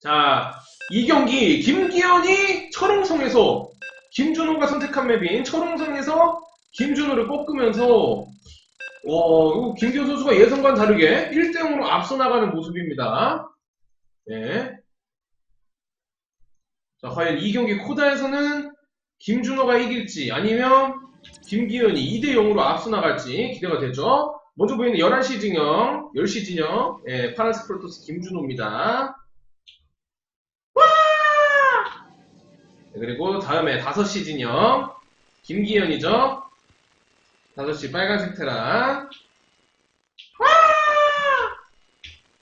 자, 이 경기 김기현이 철옹성에서 김준호가 선택한 맵인 철옹성에서 김준호를 와, 이거 김기현 선수가 예상과는 다르게 1대0으로 앞서 나가는 모습입니다. 네. 자, 과연 이 경기 코다에서는 김준호가 이길지 아니면 김기현이 2대0으로 앞서 나갈지 기대가 되죠. 먼저 보이는 11시 진영, 10시 진영, 예, 파란색 프로토스 김준호입니다. 와! 네, 그리고 다음에 5시 진영, 김기현이죠. 5시 빨간색. 와!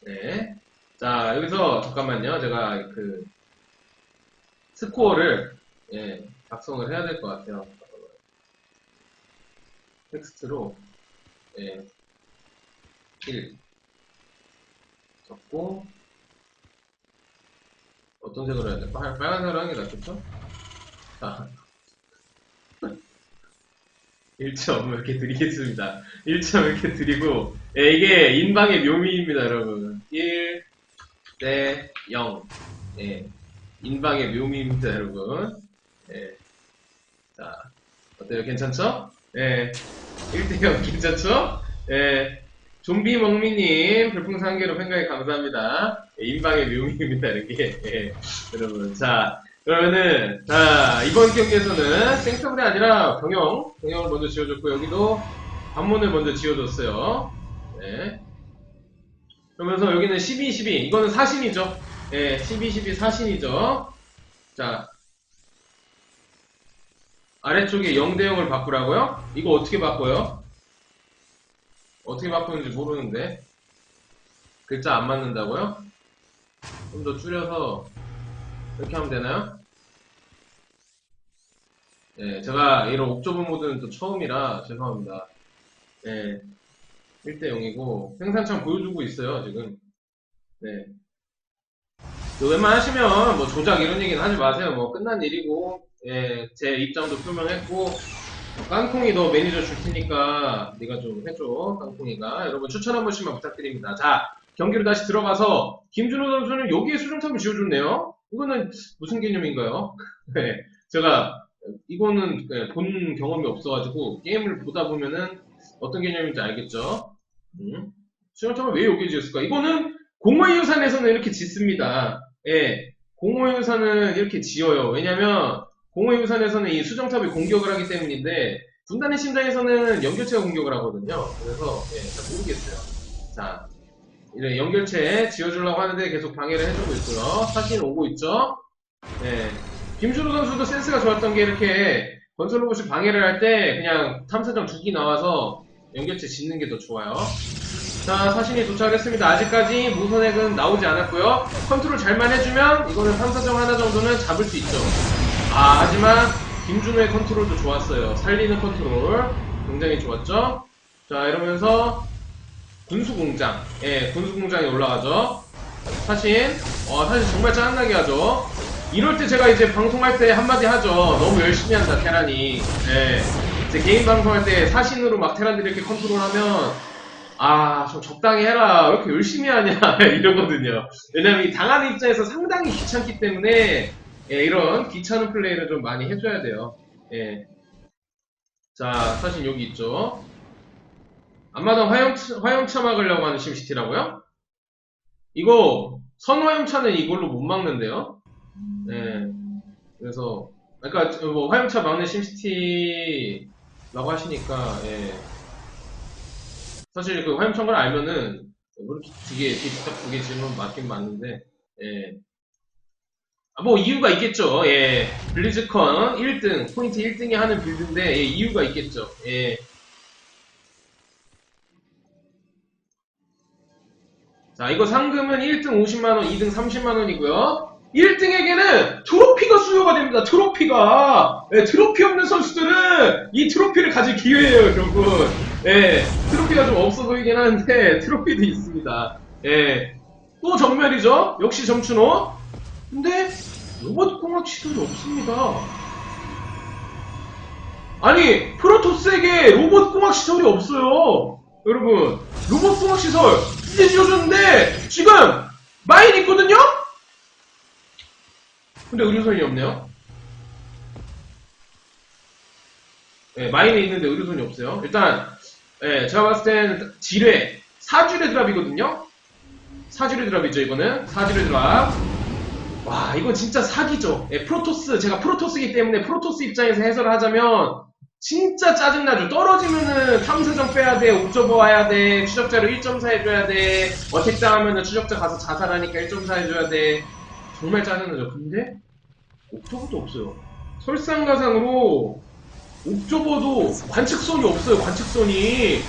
네. 자, 여기서 잠깐만요. 제가 그 스코어를 예, 작성을 해야 될 것 같아요. 텍스트로 예, 1 적고 어떤 색으로 해야 돼? 빨, 빨간색으로 하는 게 낫겠죠? 자 1점 이렇게 드리겠습니다. 1점 이렇게 드리고 예, 이게 인방의 묘미입니다 여러분 1 대 0 예, 인방의 묘미입니다 여러분 예. 자 어때요 괜찮죠? 예, 1대0 괜찮죠? 예, 좀비 먹미님 별풍선 한 개로 팬가에 감사합니다. 예, 인방의 묘미입니다, 이렇게. 예, 여러분. 자, 그러면은, 자, 이번 경기에서는 생터블이 아니라 병영, 병영을 먼저 지어줬고, 여기도 관문을 먼저 지어줬어요. 네. 그러면서 여기는 12, 12. 이거는 사신이죠. 예, 12, 12 사신이죠. 자, 아래쪽에 0대 0을 바꾸라고요? 이거 어떻게 바꿔요? 어떻게 바꾸는지 모르는데 글자 안 맞는다고요? 좀 더 줄여서 이렇게 하면 되나요? 네, 제가 이런 옥저버 모드는 또 처음이라 죄송합니다. 네, 1대 0이고 생산창 보여주고 있어요 지금. 네. 그 웬만하시면 뭐 조작 이런 얘기는 하지 마세요. 뭐 끝난 일이고 예, 제 입장도 표명했고 깡콩이 너 매니저 줄 테니까 네가 좀 해줘 깡콩이가. 여러분 추천 한 번씩만 부탁드립니다. 자 경기로 다시 들어가서 김준호 선수는 여기에 수정탑을 지어줬네요. 이거는 무슨 개념인가요? 네, 제가 이거는 예, 본 경험이 없어가지고 게임을 보다 보면은 어떤 개념인지 알겠죠? 음? 수정탑을 왜 여기에 지었을까? 이거는 공허유산에서는 이렇게 짓습니다. 예, 공허유산은 이렇게 지어요. 왜냐면 공허유산에서는 이 수정탑이 공격을 하기 때문인데 군단의 심장에서는 연결체가 공격을 하거든요. 그래서 예, 잘 모르겠어요. 자, 이런 연결체 지어주려고 하는데 계속 방해를 해주고 있고요. 사진 오고 있죠. 예, 김준호 선수도 센스가 좋았던 게 이렇게 건설 로봇이 방해를 할 때 그냥 탐사정 두기 나와서 연결체 짓는 게 더 좋아요. 자, 사신이 도착했습니다. 아직까지 무선액은 나오지 않았고요. 컨트롤 잘만 해주면 이거는 탐사정 하나 정도는 잡을 수 있죠. 아, 하지만 김준호의 컨트롤도 좋았어요. 살리는 컨트롤 굉장히 좋았죠. 자, 이러면서 군수공장, 예, 군수공장에 올라가죠. 사신, 어, 사실 정말 짜증나게 하죠. 이럴 때 제가 이제 방송할 때 한마디 하죠. 너무 열심히 한다, 테란이. 예, 제 개인 방송할 때 사신으로 막 테란들이 이렇게 컨트롤하면 아, 좀 적당히 해라. 왜 이렇게 열심히 하냐. 이러거든요. 왜냐면 이 당하는 입장에서 상당히 귀찮기 때문에 예, 이런 귀찮은 플레이를 좀 많이 해줘야 돼요. 예. 자, 사실 여기 있죠. 앞마당 화염, 화염차 막으려고 하는 심시티라고요? 이거, 선화염차는 이걸로 못 막는데요? 예. 그래서, 그러니까, 뭐, 화염차 막는 심시티라고 하시니까, 예. 사실 그 화염차인 걸 알면은, 뭐 이렇게 되게, 되게 딱 두개 질문 맞긴 맞는데, 예. 아, 뭐 이유가 있겠죠. 예. 블리즈컨 1등, 포인트 1등이 하는 빌드인데 예, 이유가 있겠죠. 예. 자, 이거 상금은 1등 50만원, 2등 30만원이고요. 1등에게는 트로피가 수여가 됩니다. 트로피가. 예, 트로피 없는 선수들은 이 트로피를 가질 기회예요, 여러분. 예, 트로피가 좀 없어 보이긴 하는데 트로피도 있습니다. 예. 또 정멸이죠. 역시 정춘호. 근데 로봇 공학 시설이 없습니다. 아니 프로토스에게 로봇 공학 시설이 없어요. 여러분 로봇 공학 시설 이제 지어줬는데 지금 마인 있거든요. 근데 의료선이 없네요. 예, 마인에 있는데 의료선이 없어요. 일단, 예, 제가 봤을 땐 지뢰, 사주뢰 드랍이거든요? 사주뢰 드랍이죠, 이거는. 사주뢰 드랍. 와, 이건 진짜 사기죠. 예, 프로토스, 제가 프로토스이기 때문에 프로토스 입장에서 해설을 하자면, 진짜 짜증나죠. 떨어지면은 탐사정 빼야 돼, 옵저버 와야 돼, 추적자로 1.4 해줘야 돼, 어택 당하면은 추적자 가서 자살하니까 1.4 해줘야 돼. 정말 짜증나죠. 근데, 옵저버도 없어요. 설상가상으로, 옵저버도 관측선이 없어요, 관측선이.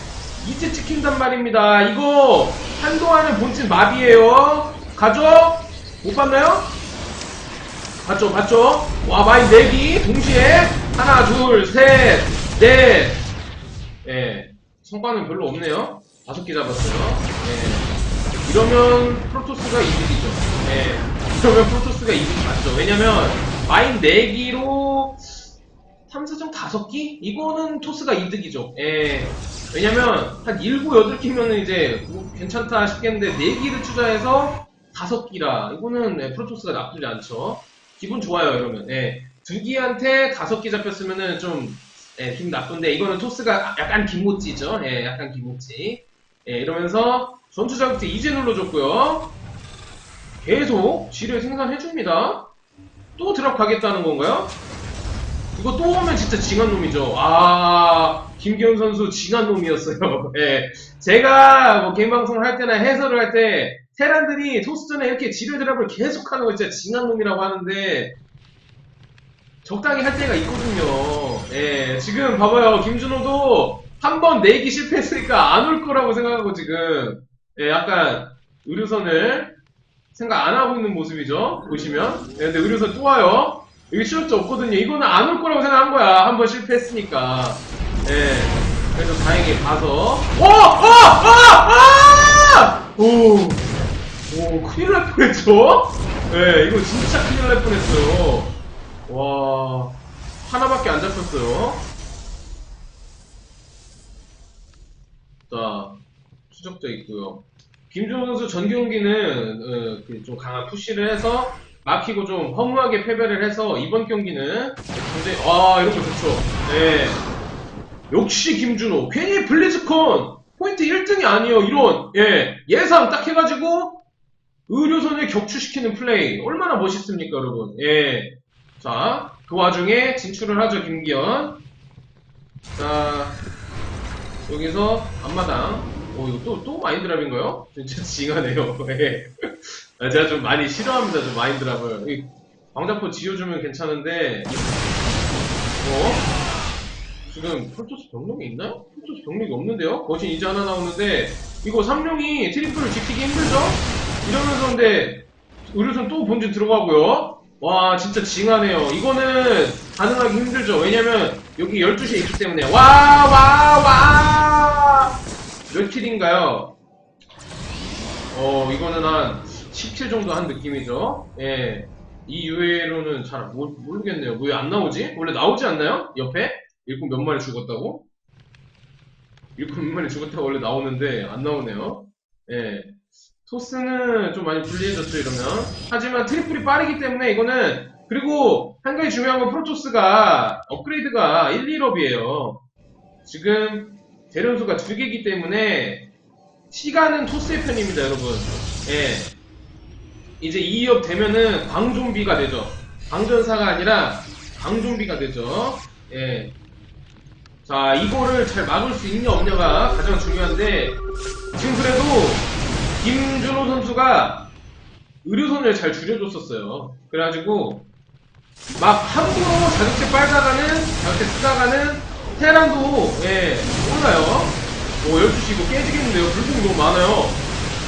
이제 찍힌단 말입니다. 이거, 한동안은 본진 마비에요. 가죠? 못 봤나요? 봤죠, 봤죠? 와, 마인 4기, 동시에, 하나, 둘, 셋, 넷. 예. 성과는 별로 없네요. 다섯 개 잡았어요. 예. 이러면 프로토스가 이득이죠. 예. 이러면 프로토스가 이득이 맞죠. 왜냐면, 마인 4기로, 탐사정 5기? 이거는 토스가 이득이죠. 예. 왜냐면, 한 7, 8기면은 이제, 뭐 괜찮다 싶겠는데, 4기를 투자해서, 다섯 기라 이거는 예, 프로토스가 나쁘지 않죠. 기분 좋아요 이러면. 예. 두 기한테 다섯 기 잡혔으면은 좀 예, 기분 나쁜데 이거는 토스가 약간 김모찌죠. 예, 약간 김모찌. 예, 이러면서 전투 자극제 이제 눌러줬고요. 계속 지뢰 생산해줍니다. 또 드랍 가겠다는 건가요? 이거 또 오면 진짜 징한 놈이죠. 아, 김기훈 선수 징한 놈이었어요. 예. 제가 뭐 개인 방송을 할 때나 해설을 할 때 테란들이 토스전에 이렇게 지뢰 드랍을 계속하는 거 진짜 징한 놈이라고 하는데 적당히 할 때가 있거든요. 예, 지금 봐봐요. 김준호도 한 번 내기 실패했으니까 안 올 거라고 생각하고 지금 예, 약간 의료선을 생각 안 하고 있는 모습이죠. 보시면. 예, 근데 의료선 또 와요. 여기 실업자 없거든요. 이거는 안 올 거라고 생각한 거야. 한 번 실패했으니까. 예. 그래서 다행히 봐서. 어! 어! 아! 아! 오! 오, 큰일 날 뻔했죠? 예, 이거 진짜 큰일 날 뻔했어요. 와, 하나밖에 안 잡혔어요. 자, 추적자 있고요. 김준호 선수 전 경기는 어, 그좀 강한 푸시를 해서 막히고 좀 허무하게 패배를 해서 이번 경기는 굉장히 와 이런 거 좋죠. 네. 역시 김준호 괜히 블리즈컨 포인트 1등이 아니에요. 이런 예 예상 딱 해가지고 의료선을 격추시키는 플레이 얼마나 멋있습니까, 여러분? 예. 자, 그 와중에 진출을 하죠, 김기현. 자, 여기서 앞마당. 오, 이거 또, 또 마인드랍인가요? 진짜 징하네요. 예. 아, 제가 좀 많이 싫어합니다, 좀 마인드랍을. 이 광자포 지어주면 괜찮은데, 어? 지금 프로토스 병력이 있나요? 프로토스 병력이 없는데요? 거신 이제 하나 나오는데, 이거 삼룡이 트리플을 지키기 힘들죠? 이러면서 근데, 의료선 또 본진 들어가고요. 와, 진짜 징하네요. 이거는 가능하기 힘들죠. 왜냐면, 여기 12시에 있기 때문에. 와, 와, 와! 몇 킬인가요? 어, 이거는 한 17 정도 한 느낌이죠. 예. 이 이외로는 잘 모, 모르겠네요. 왜 안 나오지? 원래 나오지 않나요? 옆에? 일꾼 몇 마리 죽었다고? 일꾼 몇 마리 죽었다고 원래 나오는데 안 나오네요. 예. 토스는 좀 많이 불리해졌죠, 이러면. 하지만 트리플이 빠르기 때문에 이거는, 그리고 한 가지 중요한 건 프로토스가 업그레이드가 1, 2럽이에요. 지금 대련수가 두 개이기 때문에 시간은 토스의 편입니다, 여러분. 예. 이제 2업 되면은 광좀비가 되죠. 광전사가 아니라 광좀비가 되죠. 예. 자, 이거를 잘 막을 수 있냐 없냐가 가장 중요한데 지금 그래도 김준호 선수가 의료선을 잘 줄여줬었어요. 그래가지고 막 함부로 자격제 빨다가는 자격제 쓰다가는 테란도 예 몰라요. 오 12시 이거 깨지겠는데요. 불금이 너무 많아요.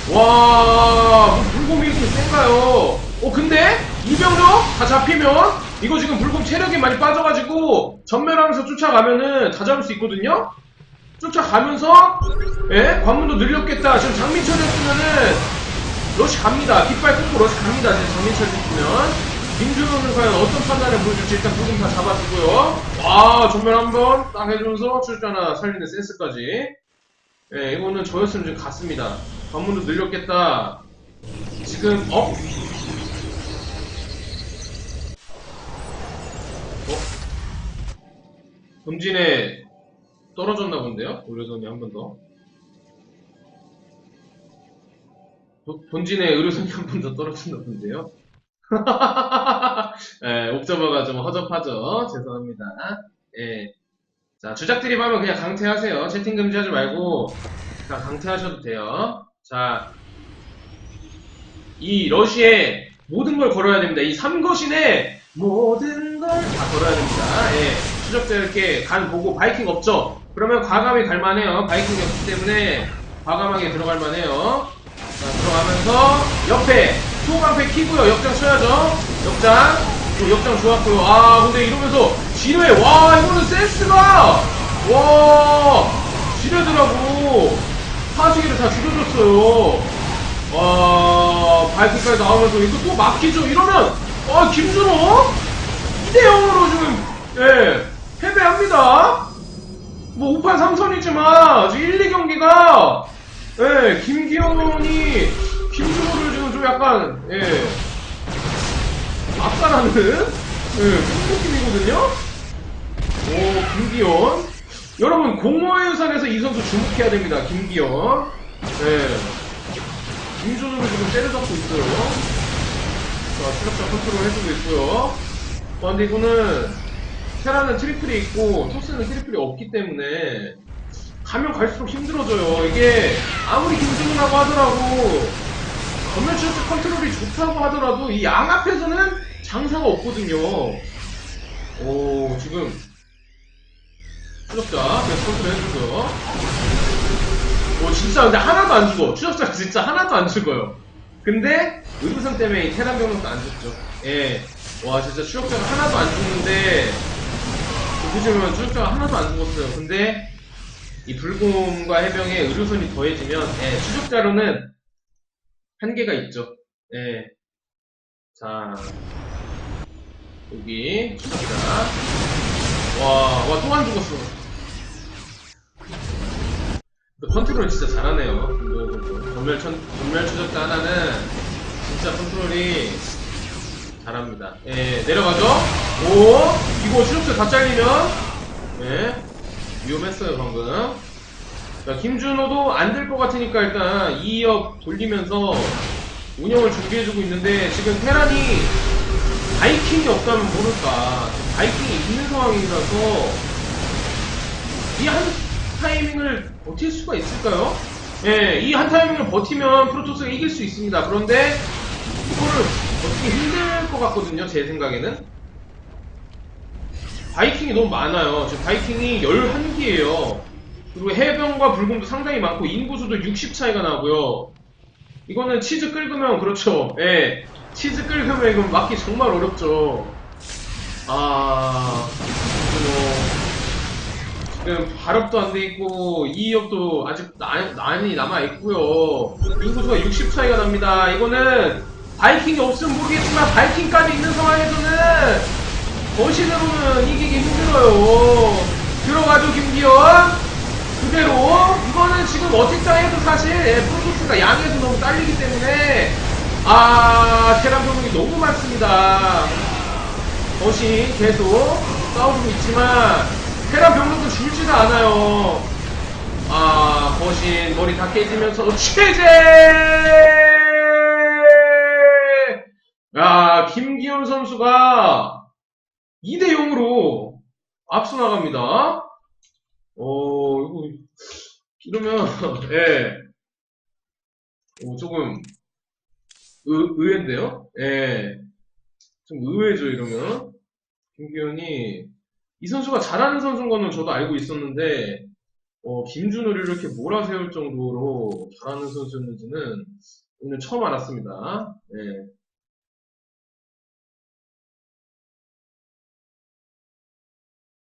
와, 뭐 불곰이 이렇게 센가요? 어, 근데 이병력 다 잡히면 이거 지금 불곰 체력이 많이 빠져가지고 전멸하면서 쫓아가면은 다 잡을 수 있거든요. 쫓아가면서 예? 관문도 늘렸겠다. 지금 장민철이었으면은 러시 갑니다. 깃발 끊고 러시 갑니다. 지금 장민철 있으면 김준호는 과연 어떤 판단을 보여줄지 일단 부분 다 잡아주고요. 와 정면 한번 딱 해주면서 출전하 살리는 센스까지. 예, 이거는 저였으면 지금 갔습니다. 관문도 늘렸겠다. 지금 어? 어? 범진의 떨어졌나 본데요? 의료선이 한 번 더. 본- 본진에 의료선이 한 번 더 떨어졌나 본데요? 예, 옥저버가 좀 허접하죠? 죄송합니다. 예. 자, 주작 드립하면 그냥 강퇴하세요. 채팅 금지하지 말고, 그냥 강퇴하셔도 돼요. 자, 이 러시에 모든 걸 걸어야 됩니다. 이 삼거신에 모든 걸 다 걸어야 됩니다. 예. 추적자 이렇게 간 보고 바이킹 없죠? 그러면 과감히 갈만해요. 바이킹이 없기 때문에 과감하게 들어갈 만해요. 자, 들어가면서 옆에 수호방패 키고요. 역장 쳐야죠. 역장. 또 역장 좋았고요. 아, 근데 이러면서 지뢰. 와, 이거는 센스가. 와, 지뢰더라고. 파지기를 다 죽여줬어요. 와, 바이크까지 나오면서 이거 또 막히죠. 이러면, 아, 김준호? 2대 0으로 지금, 예, 패배합니다. 뭐, 5판 3선이지만, 지금 1, 2경기가, 예, 김기현이, 김준호를 지금 좀 약간, 예, 압살하는, 예, 그런 느낌이거든요? 오, 김기현. 여러분, 공모의 유산에서 이 선수 주목해야 됩니다. 김기현. 예. 김준호를 지금 때려잡고 있어요. 자, 추적자 컨트롤 해주고 있고요. 아, 근데 이거는, 테라는 트리플이 있고, 토스는 트리플이 없기 때문에, 가면 갈수록 힘들어져요. 이게, 아무리 김준호라고 하더라도, 추적자 컨트롤이 좋다고 하더라도, 이 양 앞에서는 장사가 없거든요. 오, 지금, 추적자, 계속 컨트롤 해주고요. 오, 진짜 근데 하나도 안 죽어. 추적자가 진짜 하나도 안 죽어요. 근데, 의료선 때문에 이 테란 병력도 안 죽죠. 예. 와, 진짜 추적자가 하나도 안 죽는데, 보시면 추적자가 하나도 안 죽었어요. 근데, 이 불곰과 해병에 의료선이 더해지면, 예, 추적자로는 한계가 있죠. 예. 자, 여기, 추적자. 와, 와, 또 안 죽었어. 컨트롤 진짜 잘하네요. 그 전멸 천, 전멸 추적자 하나는 진짜 컨트롤이 잘합니다. 예, 내려가죠? 오, 이거 추적자 다 잘리면, 예, 위험했어요, 방금. 자, 김준호도 안 될 것 같으니까 일단 2업 돌리면서 운영을 준비해주고 있는데, 지금 테란이 바이킹이 없다면 모를까. 바이킹이 있는 상황이라서, 이 한 타이밍을 버틸 수가 있을까요? 예, 이 한 타이밍을 버티면 프로토스가 이길 수 있습니다. 그런데 버티기 힘들 것 같거든요. 제 생각에는. 바이킹이 너무 많아요. 지금 바이킹이 11기예요. 그리고 해병과 불곰도 상당히 많고 인구수도 60 차이가 나고요. 이거는 치즈 끓으면 그렇죠. 예. 치즈 끓으면 이건 막기 정말 어렵죠. 아, 뭐 지금 발업도 안 돼 있고 2업도 아직 나- 많이 남아 있고요. 인구수가 60 차이가 납니다. 이거는 바이킹이 없으면 모르겠지만 바이킹까지 있는 상황에서는 거신으로는 이기기 힘들어요. 들어가죠 김기현. 그대로 이거는 지금 해도 사실 예, 프로토스가 양에서 너무 딸리기 때문에 아 테란 병력이 너무 많습니다. 거신 계속 싸워주고 있지만 테란 병력도 줄지도 않아요. 아 거신 머리 다 깨지면서 체제! 야 김기현 선수가 2대 0으로 앞서 나갑니다. 어 이거 이러면 예. 오, 조금 의, 의외인데요? 예. 좀 의외죠 이러면 김기현이 이 선수가 잘하는 선수인 거는 저도 알고 있었는데 어, 김준호를 이렇게 몰아세울 정도로 잘하는 선수였는지는 오늘 처음 알았습니다. 예.